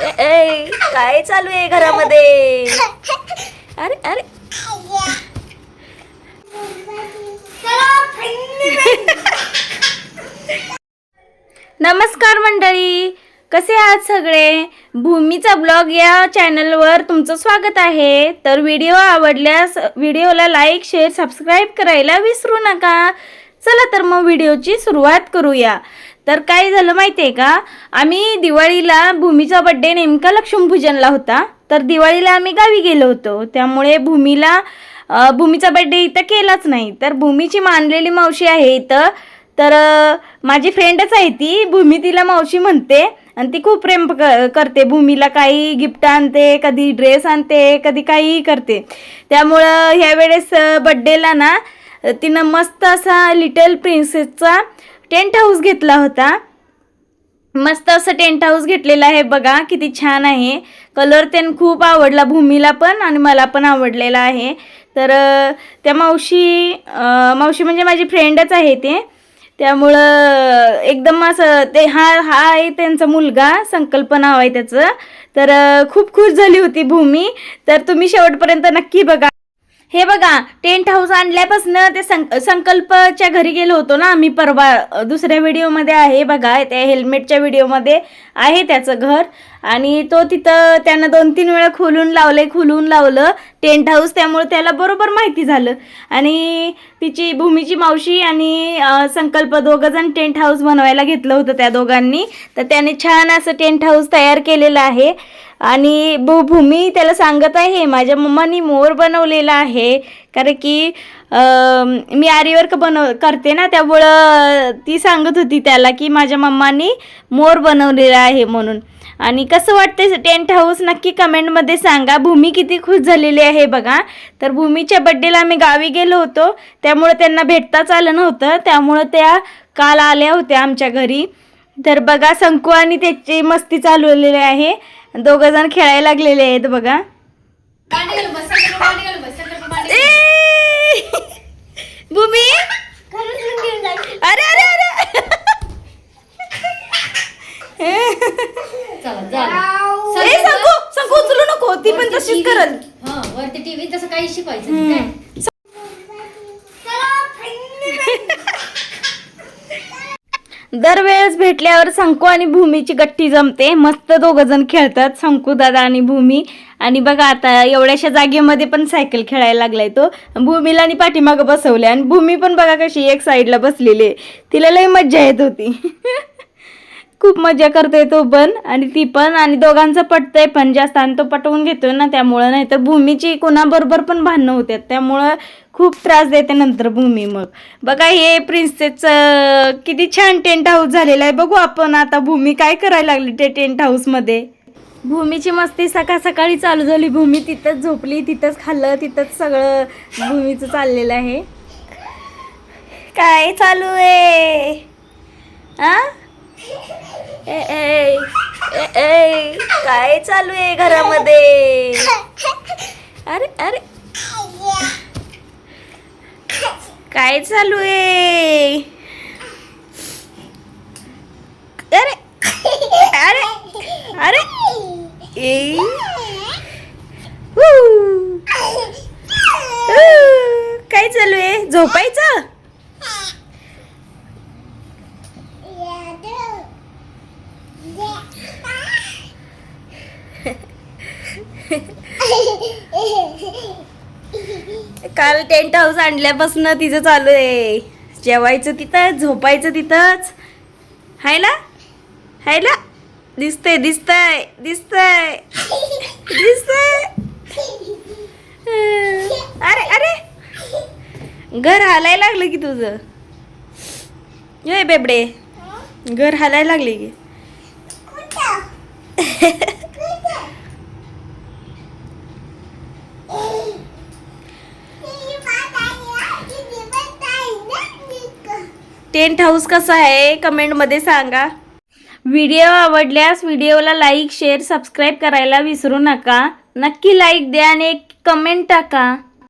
ए, काय चालू आहे घरामध्ये? अरे अरे. नमस्कार मंडळी कसे आहात सगळे? भूमीचा ब्लॉग या चॅनलवर तुमचं स्वागत आहे. तर व्हिडिओ आवडल्यास व्हिडिओला लाईक शेअर सबस्क्राईब करायला विसरू नका. चला तर मग व्हिडिओची सुरुवात करूया. तर काय झालं माहिती आहे का? आम्ही दिवाळीला भूमीचा बड्डे नेमका लक्ष्मीपूजनला होता. तर दिवाळीला आम्ही गावी गेलो होतो. त्यामुळे भूमीला भूमीचा बड्डे इथं केलाच नाही. तर भूमीची मानलेली मावशी आहे इथं. तर माझी फ्रेंडच आहे ती. भूमी तिला मावशी म्हणते. आणि ती खूप प्रेम क- करते. भूमीला काही गिफ्ट आणते कधी ड्रेस आणते कधी काहीही करते. त्यामुळं ह्यावेळेस बड्डेला ना तिनं मस्त असा लिटल प्रिन्सेसचा टेंट हाऊस घेतला होता. मस्त असं टेंट हाऊस घेतलेलं आहे बघा किती छान आहे. कलर त्यान खूप आवडला भूमीला पण आणि मला पण आवडलेला आहे. तर त्या मावशी मावशी म्हणजे माझी फ्रेंडच आहे ते. त्यामुळं एकदम असं ते हा हा आहे त्यांचा मुलगा संकल्प नाव आहे त्याचं. तर खूप खुश झाली होती भूमी. तर तुम्ही शेवटपर्यंत नक्की बघा. हे बघा टेंट हाऊस आणल्यापासून ते सं संकल्पच्या घरी गेलो होतो ना आम्ही परवा. दुसऱ्या व्हिडिओमध्ये आहे बघा त्या हेल्मेटच्या व्हिडिओमध्ये आहे त्याचं घर. आणि तो तिथं त्यानं दोन तीन वेळा खोलून लावलंय खोलून लावलं. टेंट हाऊस त्यामुळे त्याला बरोबर माहिती झालं. आणि तिची भूमीची मावशी आणि संकल्प दोघं जण टेंट हाऊस बनवायला घेतलं होतं त्या दोघांनी. तर त्याने छान असं टेंट हाऊस तयार केलेलं आहे. आणि भू भूमी त्याला सांगत आहे माझ्या मम्मानी मोर बनवलेला आहे. कारण की मी आरीवर्क बनव करते ना त्यामुळं ती सांगत होती त्याला की माझ्या मम्मानी मोर बनवलेला आहे म्हणून. आणि कसं वाटतंय टेंट हाऊस नक्की कमेंटमध्ये सांगा. भूमी किती खुश झालेली आहे बघा. तर भूमीच्या बड्डेला आम्ही गावी गेलो होतो. त्यामुळं त्यांना भेटताच आलं नव्हतं. त्यामुळं त्या काल आल्या होत्या आमच्या घरी. तर बघा संकू आणि त्याची मस्ती चालवलेली आहे. दोघं जण खेळायला लागलेले आहेत बघा. भूमी? अरे अरे अरे. ए संकू संकू उचलू नको. ती पण तशीच करल हा वरती टीव्ही तसं काही शिकवायचं नाही. काय? दरवेळेस भेटल्यावर संकू आणि भूमीची गट्टी जमते. मस्त दोघ जण खेळतात संकू दादा आणि भूमी. आणि बघा आता एवढ्याशा जागेमध्ये पण सायकल खेळायला लागलाय तो. भूमीला आणि पाठीमागं बसवले आणि भूमी पण बघा कशी एक साईडला बसलेली आहे. तिला लई मज्जा येत होती. खूप मजा करतोय तो पण. आणि ती पण आणि दोघांचं पटतंय पण जास्त आणि तो पटवून घेतोय ना त्यामुळं नाही तर भूमीची कोणाबरोबर पण भांडणं होत्यात. त्यामुळं खूप त्रास देते नंतर भूमी मग. बघा हे प्रिन्सेसचं किती छान टेंट हाऊस झालेलं आहे. बघू आपण आता भूमी काय करायला लागली ते टेंट हाऊसमध्ये भूमीची मस्ती सकाळ सकाळी चालू झाली. भूमी तिथंच झोपली तिथंच खाल्लं तिथंच सगळं भूमीचं चाललेलं आहे. काय चालू आहे? आ? काय चालू आहे घरामध्ये? अरे अरे. काय चालू आहे? अरे अरे अरे. ए. काय चालू आहे? झोपायचं? काल टेंट हाऊस आणल्यापासून तिचं चालू आहे. जेवायचं तिथंच झोपायचं तिथंच. हाय ना? हाय ना? दिसतंय दिसतंय दिसतंय. दिसतंय. अरे अरे. घर हालाय लागलं की तुझं? ये बेबडे. घर हालाय लागले की. टेंट हाऊस कसा आहे? कमेंटमध्ये सांगा. व्हिडिओ आवडल्यास व्हिडिओला लाईक शेअर सबस्क्राईब करायला विसरू नका. नक्की लाईक द्या आणि एक कमेंट टाका.